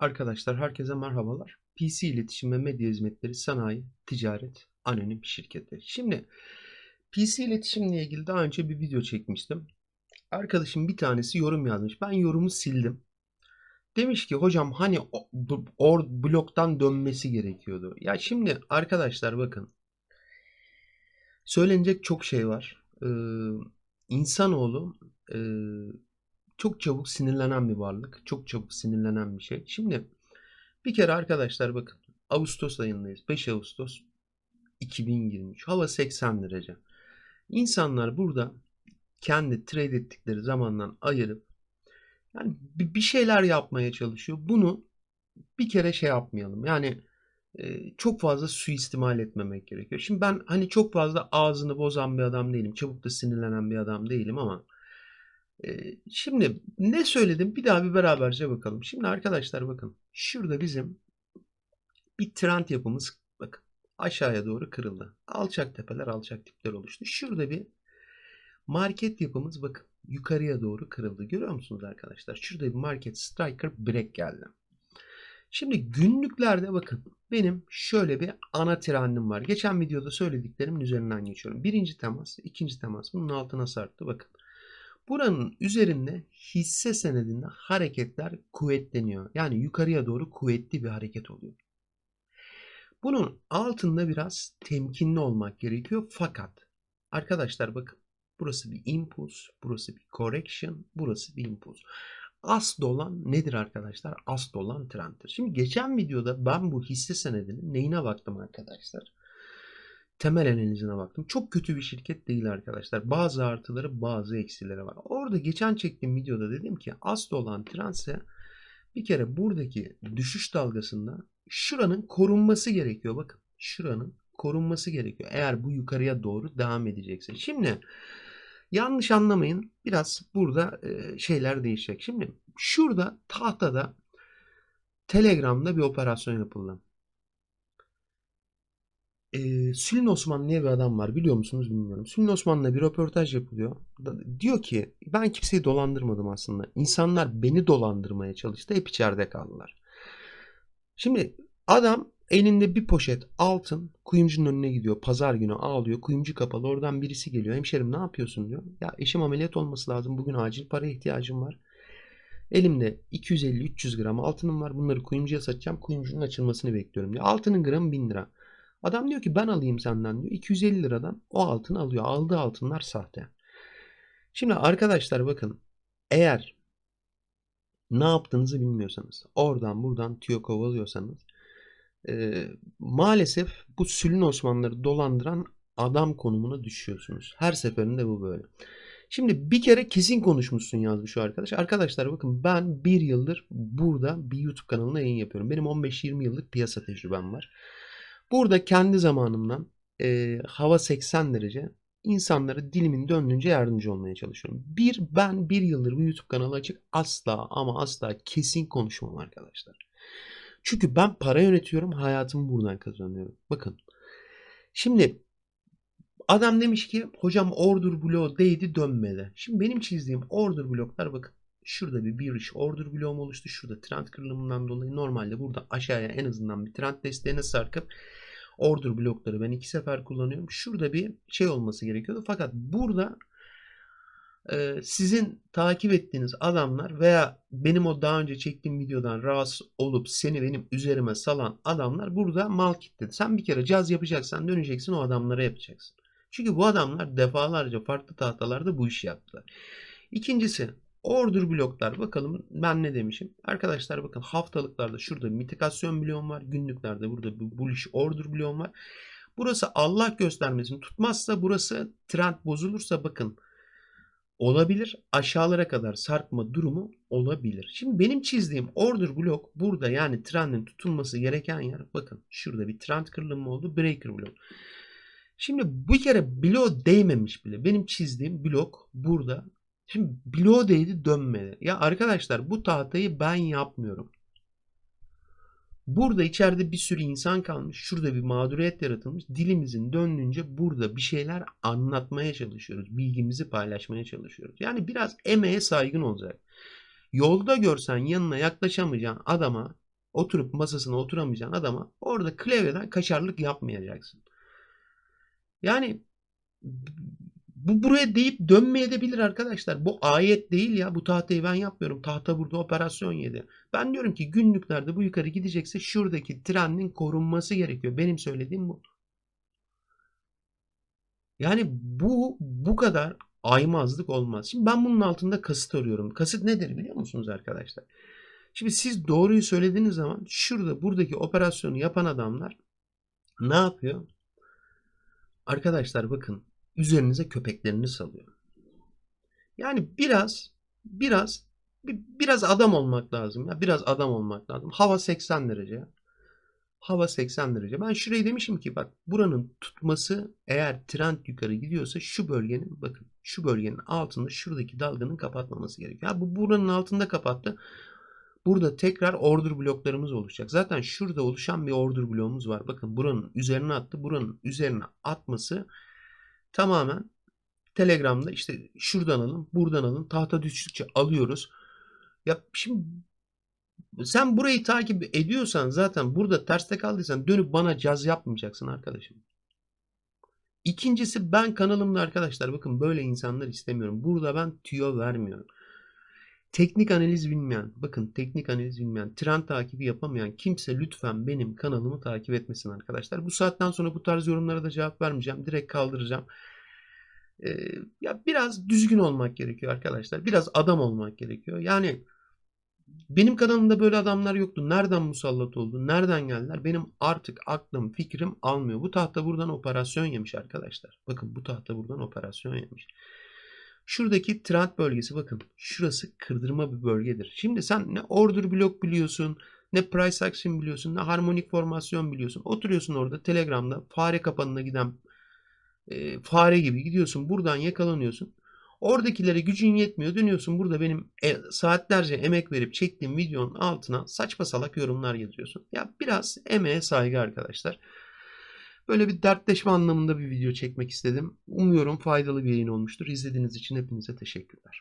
Arkadaşlar herkese merhabalar. PC iletişim ve medya hizmetleri sanayi, ticaret, anonim şirketi. Şimdi PC iletişimle ilgili daha önce bir video çekmiştim. Arkadaşım bir tanesi yorum yazmış. Ben yorumu sildim. Demiş ki hocam hani or bloktan dönmesi gerekiyordu. Ya şimdi arkadaşlar bakın. Söylenecek çok şey var. Ee, insanoğlu e, çok çabuk sinirlenen bir varlık. Çok çabuk sinirlenen bir şey. Şimdi bir kere arkadaşlar bakın. Ağustos ayındayız. 5 Ağustos 2023. Hava 80 derece. İnsanlar burada kendi trade ettikleri zamandan ayırıp yani bir şeyler yapmaya çalışıyor. Bunu bir kere şey yapmayalım. Yani e, çok fazla suistimal etmemek gerekiyor. Şimdi ben hani çok fazla ağzını bozan bir adam değilim. Çabuk da sinirlenen bir adam değilim ama şimdi ne söyledim bir daha bir beraberce bakalım. Şimdi arkadaşlar bakın şurada bizim bir trend yapımız bakın aşağıya doğru kırıldı. Alçak tepeler alçak dipler oluştu. Şurada bir market yapımız bakın yukarıya doğru kırıldı. Görüyor musunuz arkadaşlar? Şurada bir market striker break geldi. Şimdi günlüklerde bakın benim şöyle bir ana trendim var. Geçen videoda söylediklerimin üzerinden geçiyorum. Birinci temas, ikinci temas bunun altına sarktı bakın. Buranın üzerinde hisse senedinde hareketler kuvvetleniyor. Yani yukarıya doğru kuvvetli bir hareket oluyor. Bunun altında biraz temkinli olmak gerekiyor. Fakat arkadaşlar bakın burası bir impuls, burası bir correction, burası bir impuls. Asıl olan nedir arkadaşlar? Asıl olan trenddir. Şimdi geçen videoda ben bu hisse senedinin neyine baktım arkadaşlar? Temel analizine baktım. Çok kötü bir şirket değil arkadaşlar. Bazı artıları bazı eksileri var. Orada geçen çektiğim videoda dedim ki asıl olan trendse bir kere buradaki düşüş dalgasında şuranın korunması gerekiyor. Bakın şuranın korunması gerekiyor. Eğer bu yukarıya doğru devam edecekse. Şimdi yanlış anlamayın. Biraz burada e, şeyler değişecek. Şimdi şurada tahtada Telegram'da bir operasyon yapıldı. E, Sülün Osman diye bir adam var. Biliyor musunuz bilmiyorum. Sülün Osman'la bir röportaj yapılıyor. Da- Diyor ki ben kimseyi dolandırmadım aslında. İnsanlar beni dolandırmaya çalıştı. Hep içeride kaldılar. Şimdi adam elinde bir poşet altın kuyumcunun önüne gidiyor. Pazar günü ağlıyor. Kuyumcu kapalı. Oradan birisi geliyor. Hemşerim ne yapıyorsun diyor. Ya eşim ameliyat olması lazım. Bugün acil para ihtiyacım var. Elimde 250-300 gram altınım var. Bunları kuyumcuya satacağım. Kuyumcunun açılmasını bekliyorum diyor. Altının gramı 1000 lira. Adam diyor ki ben alayım senden diyor. 250 liradan o altını alıyor. Aldığı altınlar sahte. Şimdi arkadaşlar bakın. Eğer ne yaptığınızı bilmiyorsanız, oradan buradan tüyo kovalıyorsanız e, maalesef bu Sülün Osmanlıları dolandıran adam konumuna düşüyorsunuz. Her seferinde bu böyle. Şimdi bir kere kesin konuşmuşsun yazmış şu arkadaş. Arkadaşlar bakın ben bir yıldır burada bir YouTube kanalına yayın yapıyorum. Benim 15-20 yıllık piyasa tecrübem var. Burada kendi zamanımdan e, hava 80 derece insanlara dilimin döndüğünce yardımcı olmaya çalışıyorum. Bir, ben bir yıldır bu YouTube kanalı açık asla ama asla kesin konuşmam arkadaşlar. Çünkü ben para yönetiyorum, hayatımı buradan kazanıyorum. Bakın. Şimdi adam demiş ki hocam order bloğu değdi dönmedi. Şimdi benim çizdiğim order bloklar bakın. Şurada bir bearish order bloğum oluştu. Şurada trend kırılımından dolayı normalde burada aşağıya en azından bir trend desteğine sarkıp order blokları ben iki sefer kullanıyorum. Şurada bir şey olması gerekiyordu. Fakat burada e, sizin takip ettiğiniz adamlar veya benim o daha önce çektiğim videodan rahatsız olup seni benim üzerime salan adamlar burada mal kitledi. Sen bir kere caz yapacaksan döneceksin o adamlara yapacaksın. Çünkü bu adamlar defalarca farklı tahtalarda bu işi yaptılar. İkincisi order bloklar. Bakalım ben ne demişim. Arkadaşlar bakın haftalıklarda şurada bir mitikasyon bloğum var. Günlüklerde burada bir bullish order bloğum var. Burası Allah göstermesin tutmazsa burası trend bozulursa bakın olabilir. Aşağılara kadar sarkma durumu olabilir. Şimdi benim çizdiğim order blok burada yani trendin tutulması gereken yer bakın şurada bir trend kırılımı oldu. Breaker blok. Şimdi bu kere blok değmemiş bile. Benim çizdiğim blok burada. Şimdi bloğu değdi dönmedi. Ya arkadaşlar bu tahtayı ben yapmıyorum. Burada içeride bir sürü insan kalmış. Şurada bir mağduriyet yaratılmış. Dilimizin döndüğünce burada bir şeyler anlatmaya çalışıyoruz. Bilgimizi paylaşmaya çalışıyoruz. Yani biraz emeğe saygın olacak. Yolda görsen yanına yaklaşamayacağın adama Oturup masasına oturamayacağın adama orada klavyeden kaşarlık yapmayacaksın. Yani bu buraya deyip dönmeye de bilir arkadaşlar. Bu ayet değil ya. Bu tahtayı ben yapmıyorum. Tahta burada operasyon yedi. Ben diyorum ki günlüklerde bu yukarı gidecekse şuradaki trendin korunması gerekiyor. Benim söylediğim bu. Yani bu bu kadar aymazlık olmaz. Şimdi ben bunun altında kasıt arıyorum. Kasıt nedir biliyor musunuz arkadaşlar? Şimdi siz doğruyu söylediğiniz zaman şurada buradaki operasyonu yapan adamlar ne yapıyor? Arkadaşlar bakın üzerinize köpeklerini salıyor. Yani biraz biraz biraz adam olmak lazım ya. Biraz adam olmak lazım. Hava 80 derece. Hava 80 derece. Ben şurayı demişim ki bak buranın tutması eğer trend yukarı gidiyorsa şu bölgenin bakın şu bölgenin altında şuradaki dalganın kapatmaması gerekiyor. Ya bu buranın altında kapattı. Burada tekrar order bloklarımız oluşacak. Zaten şurada oluşan bir order bloğumuz var. Bakın buranın üzerine attı. Buranın üzerine atması tamamen Telegram'da işte şuradan alın, buradan alın. Tahta düştükçe alıyoruz. Ya şimdi sen burayı takip ediyorsan zaten burada terste kaldıysan dönüp bana caz yapmayacaksın arkadaşım. İkincisi ben kanalımda arkadaşlar bakın böyle insanlar istemiyorum. Burada ben tüyo vermiyorum. Teknik analiz bilmeyen, bakın teknik analiz bilmeyen, trend takibi yapamayan kimse lütfen benim kanalımı takip etmesin arkadaşlar. Bu saatten sonra bu tarz yorumlara da cevap vermeyeceğim. Direkt kaldıracağım. Ee, ya biraz düzgün olmak gerekiyor arkadaşlar. Biraz adam olmak gerekiyor. Yani benim kanalımda böyle adamlar yoktu. Nereden musallat oldu? Nereden geldiler? Benim artık aklım, fikrim almıyor. Bu tahta buradan operasyon yemiş arkadaşlar. Bakın bu tahta buradan operasyon yemiş. Şuradaki trend bölgesi bakın. Şurası kırdırma bir bölgedir. Şimdi sen ne order blok biliyorsun, ne price action biliyorsun, ne harmonik formasyon biliyorsun. Oturuyorsun orada Telegram'da fare kapanına giden e, fare gibi gidiyorsun. Buradan yakalanıyorsun. Oradakilere gücün yetmiyor. Dönüyorsun burada benim e, saatlerce emek verip çektiğim videonun altına saçma salak yorumlar yazıyorsun. Ya biraz emeğe saygı arkadaşlar. Böyle bir dertleşme anlamında bir video çekmek istedim. Umuyorum faydalı bir yayın olmuştur. İzlediğiniz için hepinize teşekkürler.